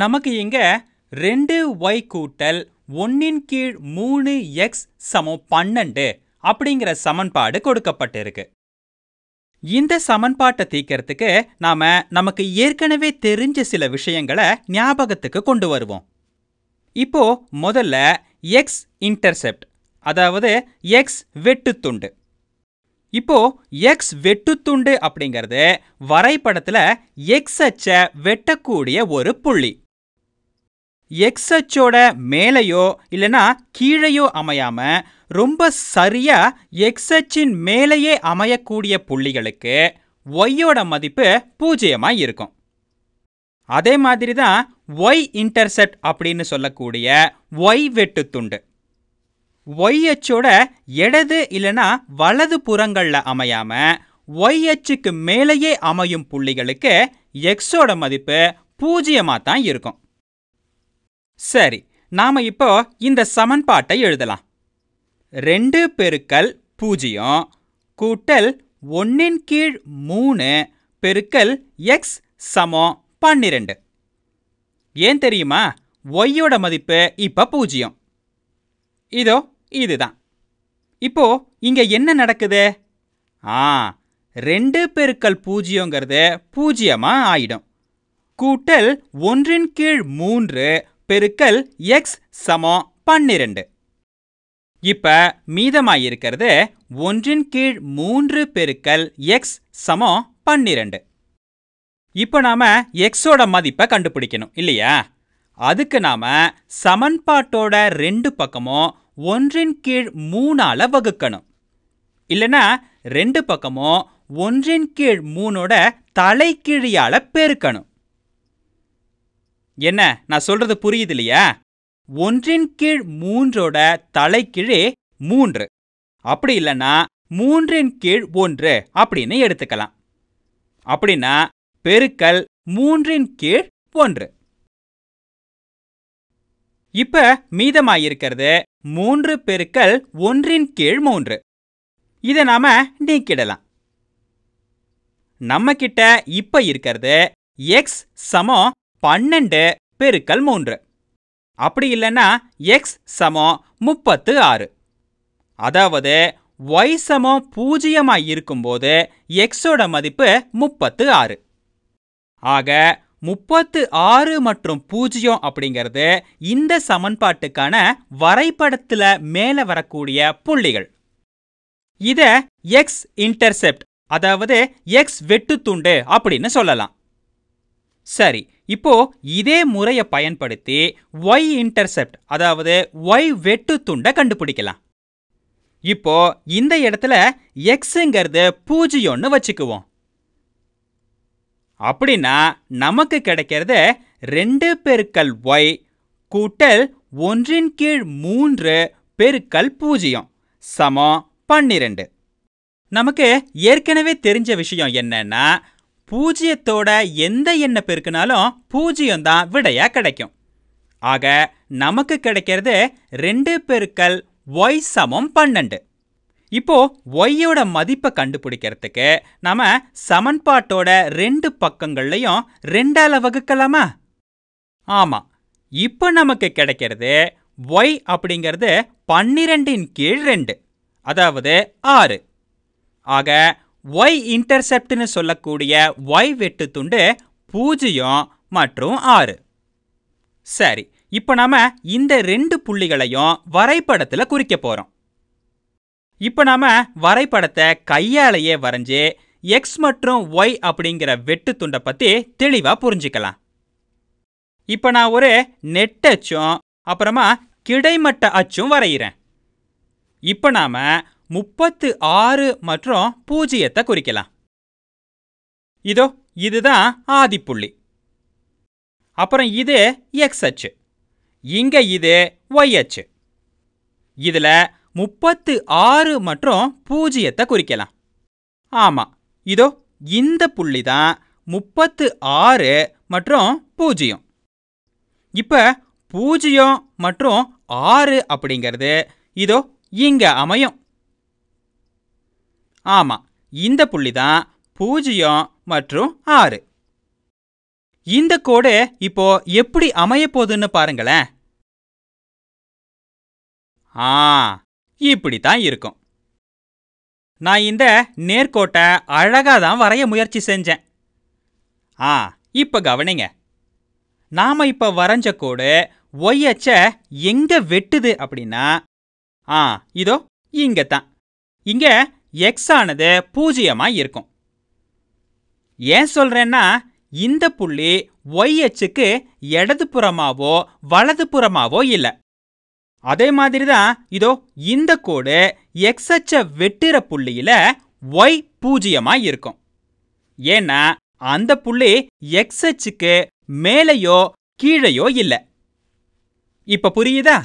நமக்கு இங்க ரெண்டு ஒய் கூட்டல் ஒன்னின் கீழ் மூணு எக்ஸ் சமம் பன்னெண்டு அப்படிங்கிற சமன்பாடு கொடுக்கப்பட்டிருக்கு. இந்த சமன்பாட்டை தீர்க்கறதுக்கு நாம நமக்கு ஏற்கனவே தெரிஞ்ச சில விஷயங்களை ஞாபகத்துக்கு கொண்டு வருவோம். இப்போ முதல்ல எக்ஸ் இன்டர்செப்ட் அதாவது எக்ஸ் வெட்டுத்துண்டு. இப்போ எக்ஸ் வெட்டுத்துண்டு அப்படிங்கிறது வரைபடத்துல எக்ஸ் அச்ச வெட்டக்கூடிய ஒரு புள்ளி. எக்ஸ் அச்சோட மேலேயோ இல்லைனா கீழேயோ அமையாம ரொம்ப சரியாக எக்ஸ் அச்சின் மேலேயே அமையக்கூடிய புள்ளிகளுக்கு ஒய்யோட மதிப்பு பூஜ்ஜியமாக இருக்கும். அதே மாதிரி தான் ஒய் இன்டர்செப்ட் அப்படின்னு சொல்லக்கூடிய ஒய் வெட்டுத்துண்டு ஒய் அச்சோட இடது இல்லைனா வலது புறங்களில் அமையாமல் ஒய் அச்சுக்கு மேலேயே அமையும் புள்ளிகளுக்கு எக்ஸோட மதிப்பு பூஜ்ஜியமாக தான் இருக்கும். சரி நாம இப்போ இந்த சமன்பாட்டை எழுதலாம். ரெண்டு பெருக்கல் பூஜ்ஜியம் கூட்டல் ஒன்னின் கீழ் மூணு பெருக்கல் எக்ஸ் சமம் பன்னிரெண்டு. ஏன் தெரியுமா? ஒய்யோட மதிப்பு இப்போ பூஜ்ஜியம். இதோ இதுதான். இப்போ இங்கே என்ன நடக்குது? ஆ ரெண்டு பெருக்கல் பூஜ்ஜியங்கிறது பூஜ்ஜியமா ஆயிடும். கூட்டல் ஒன்றின் கீழ் மூன்று பெருக்கல் எக்ஸ் சமம் பன்னிரண்டு. இப்ப மீதமாயிருக்கிறது ஒன்றின் கீழ் மூன்று பெருக்கல் எக்ஸ் சமம் பன்னிரண்டு. இப்போ நாம எக்ஸோட மதிப்பை கண்டுபிடிக்கணும் இல்லையா? அதுக்கு நாம சமன்பாட்டோட ரெண்டு பக்கமும் ஒன்றின் கீழ் மூணால வகுக்கணும். இல்லனா ரெண்டு பக்கமும் ஒன்றின் கீழ் மூணோட தலைக்கீழியால பெருக்கணும். என்ன நான் சொல்றது புரியுது இல்லையா ஒன்றின் கீழ் மூன்றோட தலைக்கீழே மூன்று. அப்படி இல்லைன்னா மூன்றின் கீழ் ஒன்று அப்படின்னு எடுத்துக்கலாம். அப்படின்னா பெருக்கல் மூன்றின் கீழ் ஒன்று. இப்ப மீதமாயிருக்கிறது மூன்று பெருக்கல் ஒன்றின் கீழ் மூன்று. இதை நாம நீக்கிடலாம். நம்ம கிட்ட இப்ப இருக்கிறது எக்ஸ் சமம் பன்னெண்டு பெருக்கல் மூன்று. அப்படி இல்லைன்னா எக்ஸ் சமம் முப்பத்து ஆறு. அதாவது ஒய் சமம் பூஜ்ஜியமாக இருக்கும்போது எக்ஸோட மதிப்பு முப்பத்து ஆறு. ஆக முப்பத்து ஆறு மற்றும் பூஜ்ஜியம் அப்படிங்கிறது இந்த சமன்பாட்டுக்கான வரைபடத்துல மேல வரக்கூடிய புள்ளிகள். இத எக்ஸ் இன்டர்செப்ட் அதாவது எக்ஸ் வெட்டுத்துண்டு அப்படின்னு சொல்லலாம். சரி இப்போ இதே முறையை பயன்படுத்தி ஒய் இன்டர்செப்ட் அதாவது ஒய் வெட்டு துண்டை கண்டுபிடிக்கலாம். இப்போ இந்த இடத்துல எக்ஸுங்கிறது பூஜ்ஜியம்னு வச்சுக்குவோம். அப்படின்னா நமக்கு கிடைக்கிறது ரெண்டு பெருக்கல் ஒய் கூட்டல் ஒன்றின் கீழ் மூன்று பெருக்கல் பூஜ்ஜியம் சமம் பன்னிரெண்டு. நமக்கு ஏற்கனவே தெரிஞ்ச விஷயம் என்னன்னா பூஜ்ஜியத்தோட எந்த எண்ணை பெருக்கினாலும் பூஜ்ஜியம் தான் விடையா கிடைக்கும். ஆக நமக்கு கிடைக்கிறது ரெண்டு பெருக்கல் ஒய் சமம் பன்னெண்டு. இப்போ ஒய்யோட மதிப்பை கண்டுபிடிக்கிறதுக்கு நாம சமன்பாட்டோட ரெண்டு பக்கங்கள்லையும் ரெண்டால வகுக்கலாமா? ஆமா. இப்போ நமக்கு கிடைக்கிறது ஒய் அப்படிங்கிறது பன்னிரெண்டின் கீழ் ரெண்டு அதாவது ஆறு. ஆக ஒய் இன்டர்செப்ட்னு சொல்லக்கூடிய ஒய் வெட்டு துண்டு பூஜ்ஜியம் மற்றும் ஆறு. சரி இப்போ நாம இந்த ரெண்டு புள்ளிகளையும் வரைபடத்தில் குறிக்க போகிறோம் இப்போ நாம வரைபடத்தை கையாலேயே வரைஞ்சு எக்ஸ் மற்றும் ஒய் அப்படிங்கிற வெட்டு துண்டை பற்றி தெளிவாக புரிஞ்சுக்கலாம். இப்போ நான் ஒரு நெட் அச்சும் அப்புறமா கிடைமட்ட அச்சும் வரைகிறேன் இப்போ நாம முப்பத்து ஆறு மற்றும் பூஜ்ஜியத்தை குறிக்கலாம். இதோ இதுதான் ஆதிப்புள்ளி. அப்புறம் இது எக்ஸ் அச்சு. இங்க இது ஒய் அச்சு. இதில் முப்பத்து ஆறு மற்றும் பூஜ்ஜியத்தை குறிக்கலாம். ஆமாம் இதோ இந்த புள்ளி தான் முப்பத்து ஆறு மற்றும் பூஜ்ஜியம். இப்போ பூஜ்ஜியம் மற்றும் ஆறு அப்படிங்கிறது இதோ இங்கே அமையும். ஆமாம் இந்த புள்ளி தான் பூஜ்ஜியம் மற்றும் ஆறு. இந்த கோடு இப்போ எப்படி அமைய போகுதுன்னு பாருங்களேன். ஆ இப்படித்தான் இருக்கும். நான் இந்த நேர்கோட்டை அழகா தான் வரைய முயற்சி செஞ்சேன். ஆ இப்போ கவனிங்க. நாம இப்போ வரைஞ்ச கோடு ஒய் அச்ச வெட்டுது அப்படின்னா ஆ இதோ இங்கே தான் இங்கே எக்ஸ் ஆனது பூஜ்ஜியமாக இருக்கும். ஏன் சொல்றேன்னா இந்த புள்ளி ஒய் அச்சுக்கு வலது புறமாவோ இல்ல. அதே மாதிரி தான் இதோ இந்த கோடு எக்ஸ் அச்சை வெட்டுற புள்ளியில ஒய் பூஜ்ஜியமாக இருக்கும். ஏன்னா அந்த புள்ளி எக்ஸ் அச்சுக்கு மேலேயோ கீழேயோ இல்ல. இப்ப புரியுதா?